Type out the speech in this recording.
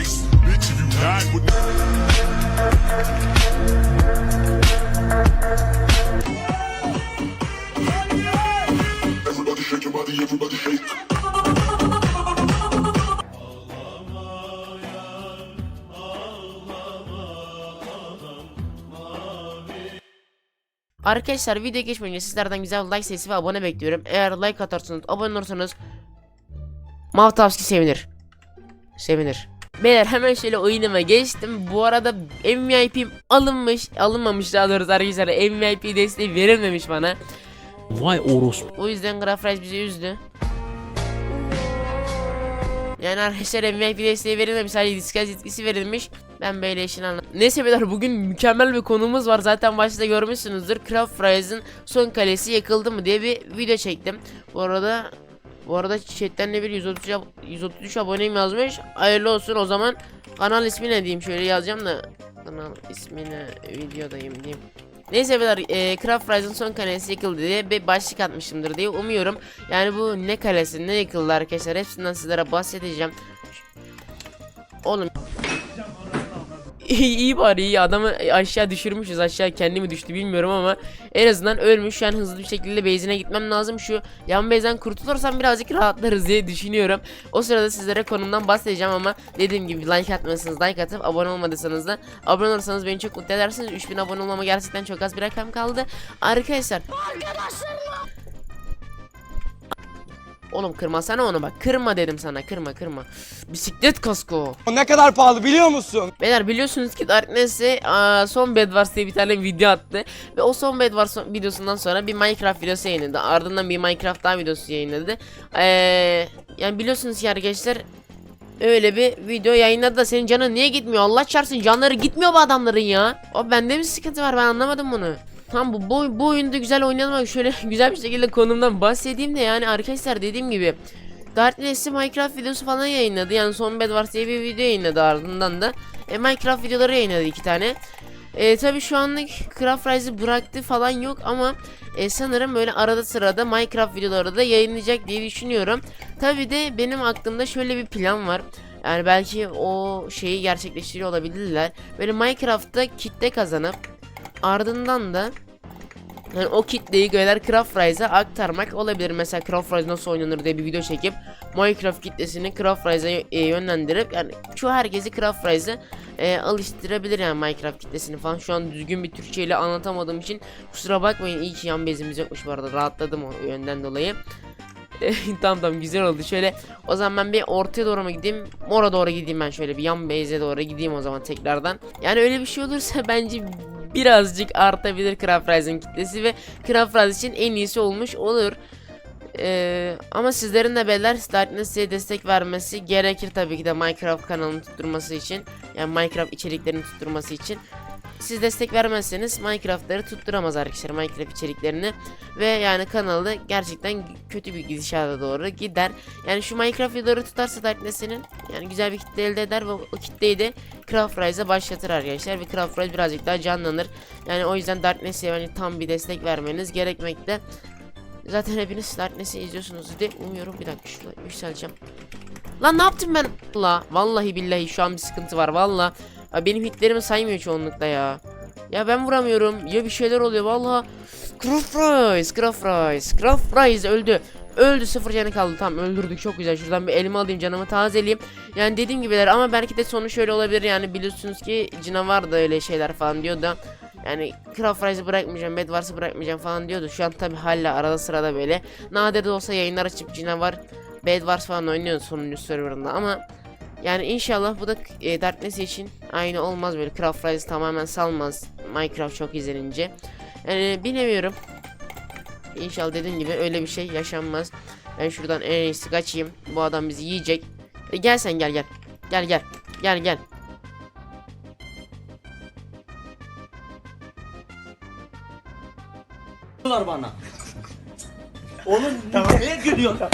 ice. Bitch, if you died with Everybody shake your body, everybody shake. Arkadaşlar video geçmeden önce sizlerden güzel like sesi ve abone bekliyorum. Eğer like atarsanız, abone olursanız Mavtavski sevinir. Sevinir. Beyler hemen şöyle oyunuma geçtim. Bu arada MVP'm alınmış, alınmamış daha doğrusu arkadaşlar MVP desteği verilmemiş bana. Vay orospu. O yüzden Graf Rice bizi üzdü. Yani arkadaşlar MVP desteği verilmemiş sadece disguise etkisi verilmiş. Ben böyle işini anladım. Neyse beyler bugün mükemmel bir konumuz var. Zaten başta görmüşsünüzdür. Craft Rise'ın son kalesi yakıldı mı diye bir video çektim. Bu arada bu arada chatten de bir 133, ab- 133 aboneyim yazmış. Hayırlı olsun o zaman. Kanal ismi ne diyeyim şöyle yazacağım da. Kanal ismini videodayım diyeyim. Neyse beyler e, Craft Rise'ın son kalesi yıkıldı diye bir başlık atmışımdır diye umuyorum. Yani bu ne kalesi ne yıkıldı arkadaşlar hepsinden sizlere bahsedeceğim. Oğlum iyi, iyi bari iyi. Adamı aşağı düşürmüşüz. Aşağı kendi mi düştü bilmiyorum ama en azından ölmüş. An hızlı bir şekilde base'ine gitmem lazım. Şu yan base'den kurtulursam birazcık rahatlarız diye düşünüyorum. O sırada sizlere konumdan bahsedeceğim ama dediğim gibi like atmıyorsanız like atıp abone olmadıysanız da abone olursanız beni çok mutlu edersiniz. 3000 abone olmama gerçekten çok az bir rakam kaldı. Arkadaşlar Oğlum kırmasana onu bak. Kırma dedim sana. Kırma kırma. Bisiklet kasko. O ne kadar pahalı biliyor musun? Beyler biliyorsunuz ki Darkness'e aa, son Bed Wars diye bir tane video attı. Ve o son Bed Wars son- videosundan sonra bir Minecraft videosu yayınladı. Ardından bir Minecraft daha videosu yayınladı. Eee yani biliyorsunuz ki arkadaşlar öyle bir video yayınladı da senin canın niye gitmiyor? Allah çarpsın canları gitmiyor bu adamların ya. O bende mi sıkıntı var ben anlamadım bunu. Tam bu, bu, bu oyunda güzel oynayalım ama şöyle güzel bir şekilde konumdan bahsedeyim de yani arkadaşlar dediğim gibi Darkness'i Minecraft videosu falan yayınladı. Yani son Bed Wars diye bir video yayınladı ardından da e, Minecraft videoları yayınladı iki tane. E, tabi şu anlık Craft Rise'ı bıraktı falan yok ama e, sanırım böyle arada sırada Minecraft videoları da yayınlayacak diye düşünüyorum. Tabi de benim aklımda şöyle bir plan var. Yani belki o şeyi gerçekleştiriyor olabilirler. Böyle Minecraft'ta kitle kazanıp ardından da yani o kitleyi göler Craft Rise'a aktarmak olabilir. Mesela Craft Rise nasıl oynanır diye bir video çekip Minecraft kitlesini Craft Rise'a e, yönlendirip yani şu herkesi Craft Rise'a e, alıştırabilir yani Minecraft kitlesini falan. Şu an düzgün bir Türkçe ile anlatamadığım için kusura bakmayın. İyi ki yan bezimiz yokmuş bu arada. Rahatladım o yönden dolayı. tamam tamam güzel oldu. Şöyle o zaman ben bir ortaya doğru mu gideyim? Mora doğru gideyim ben şöyle bir yan base'e doğru gideyim o zaman tekrardan. Yani öyle bir şey olursa bence birazcık artabilir Craft Rise'ın kitlesi ve Craft Rise için en iyisi olmuş olur. Ee, ama sizlerin de beyler Darkness'e destek vermesi gerekir tabii ki de Minecraft kanalını tutturması için. Yani Minecraft içeriklerini tutturması için. Siz destek vermezseniz Minecraft'ları tutturamaz arkadaşlar Minecraft içeriklerini ve yani kanalı gerçekten kötü bir gidişata doğru gider. Yani şu Minecraft videoları tutarsa Darkness'in yani güzel bir kitle elde eder ve o kitleyi de Craft Rise'a başlatır arkadaşlar ve Craft Rise birazcık daha canlanır. Yani o yüzden Darkness'e yani tam bir destek vermeniz gerekmekte. Zaten hepiniz Darkness'i izliyorsunuz diye umuyorum. Bir dakika şurada yükseleceğim. Lan ne yaptım ben? La vallahi billahi şu an bir sıkıntı var valla. Ya benim hitlerimi saymıyor çoğunlukla ya. Ya ben vuramıyorum. Ya bir şeyler oluyor valla. Craft Rise, Craft Rise, Craft Rise öldü. Öldü sıfır canı kaldı tamam öldürdük çok güzel şuradan bir elime alayım canımı tazeleyeyim Yani dediğim gibiler ama belki de sonu şöyle olabilir yani biliyorsunuz ki canavar da öyle şeyler falan diyor da yani Craft Rise'ı bırakmayacağım, Bed Wars'ı bırakmayacağım falan diyordu. Şu an tabi hala arada sırada böyle. Nadir de olsa yayınlar açıp canavar Bed Wars falan oynuyor sonuncu serverında ama yani inşallah bu da e, Darkness için aynı olmaz böyle Craft Rise tamamen salmaz Minecraft çok izlenince. Yani bilemiyorum. İnşallah dediğim gibi öyle bir şey yaşanmaz. Ben şuradan en iyisi kaçayım. Bu adam bizi yiyecek. E, gel sen gel gel. Gel gel. Gel gel. var bana. Oğlum nereye gidiyorsun?